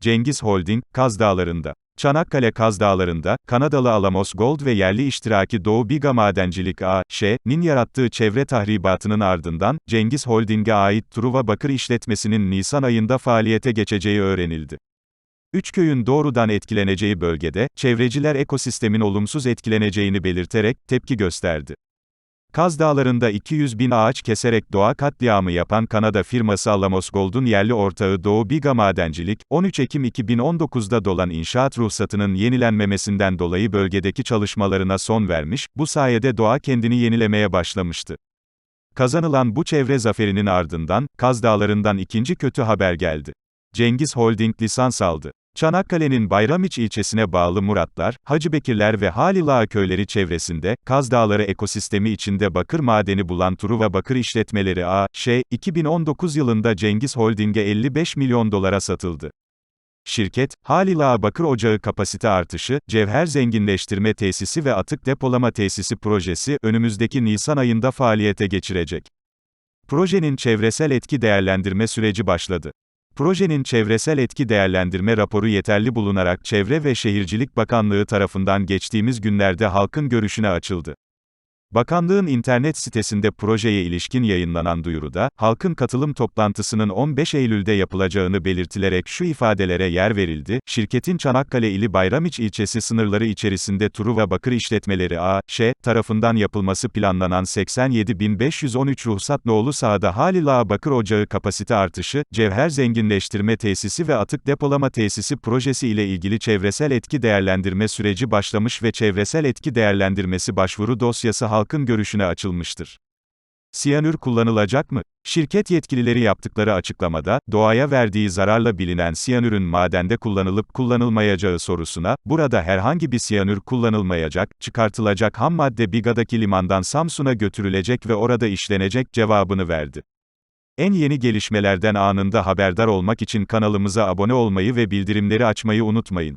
Cengiz Holding, Kaz Dağları'nda. Çanakkale Kaz Dağları'nda, Kanadalı Alamos Gold ve yerli iştiraki Doğu Biga Madencilik A.Ş.'nin yarattığı çevre tahribatının ardından, Cengiz Holding'e ait Truva Bakır işletmesinin Nisan ayında faaliyete geçeceği öğrenildi. Üç köyün doğrudan etkileneceği bölgede, çevreciler ekosistemin olumsuz etkileneceğini belirterek, tepki gösterdi. Kaz Dağları'nda 200 bin ağaç keserek doğa katliamı yapan Kanada firması Alamos Gold'un yerli ortağı Doğu Biga Madencilik, 13 Ekim 2019'da dolan inşaat ruhsatının yenilenmemesinden dolayı bölgedeki çalışmalarına son vermiş, bu sayede doğa kendini yenilemeye başlamıştı. Kazanılan bu çevre zaferinin ardından, Kaz Dağları'ndan ikinci kötü haber geldi. Cengiz Holding lisans aldı. Çanakkale'nin Bayramiç ilçesine bağlı Muratlar, Hacıbekirler ve Halil Ağa köyleri çevresinde, Kaz Dağları ekosistemi içinde bakır madeni bulan Truva Bakır İşletmeleri A.Ş., 2019 yılında Cengiz Holding'e 55 milyon dolara satıldı. Şirket, Halil Ağa Bakır Ocağı kapasite artışı, cevher zenginleştirme tesisi ve atık depolama tesisi projesi, önümüzdeki Nisan ayında faaliyete geçirecek. Projenin çevresel etki değerlendirme süreci başladı. Projenin çevresel etki değerlendirme raporu yeterli bulunarak Çevre ve Şehircilik Bakanlığı tarafından geçtiğimiz günlerde halkın görüşüne açıldı. Bakanlığın internet sitesinde projeye ilişkin yayınlanan duyuruda, halkın katılım toplantısının 15 Eylül'de yapılacağını belirtilerek şu ifadelere yer verildi, şirketin Çanakkale ili Bayramiç ilçesi sınırları içerisinde Truva Bakır İşletmeleri A.Ş. tarafından yapılması planlanan 87.513 ruhsat nolu sahada Halil Ağa Bakır Ocağı kapasite artışı, cevher zenginleştirme tesisi ve atık depolama tesisi projesi ile ilgili çevresel etki değerlendirme süreci başlamış ve çevresel etki değerlendirmesi başvuru dosyası halkın görüşüne açılmıştır. Siyanür kullanılacak mı? Şirket yetkilileri yaptıkları açıklamada, doğaya verdiği zararla bilinen siyanürün madende kullanılıp kullanılmayacağı sorusuna, burada herhangi bir siyanür kullanılmayacak, çıkartılacak ham madde Biga'daki limandan Samsun'a götürülecek ve orada işlenecek cevabını verdi. En yeni gelişmelerden anında haberdar olmak için kanalımıza abone olmayı ve bildirimleri açmayı unutmayın.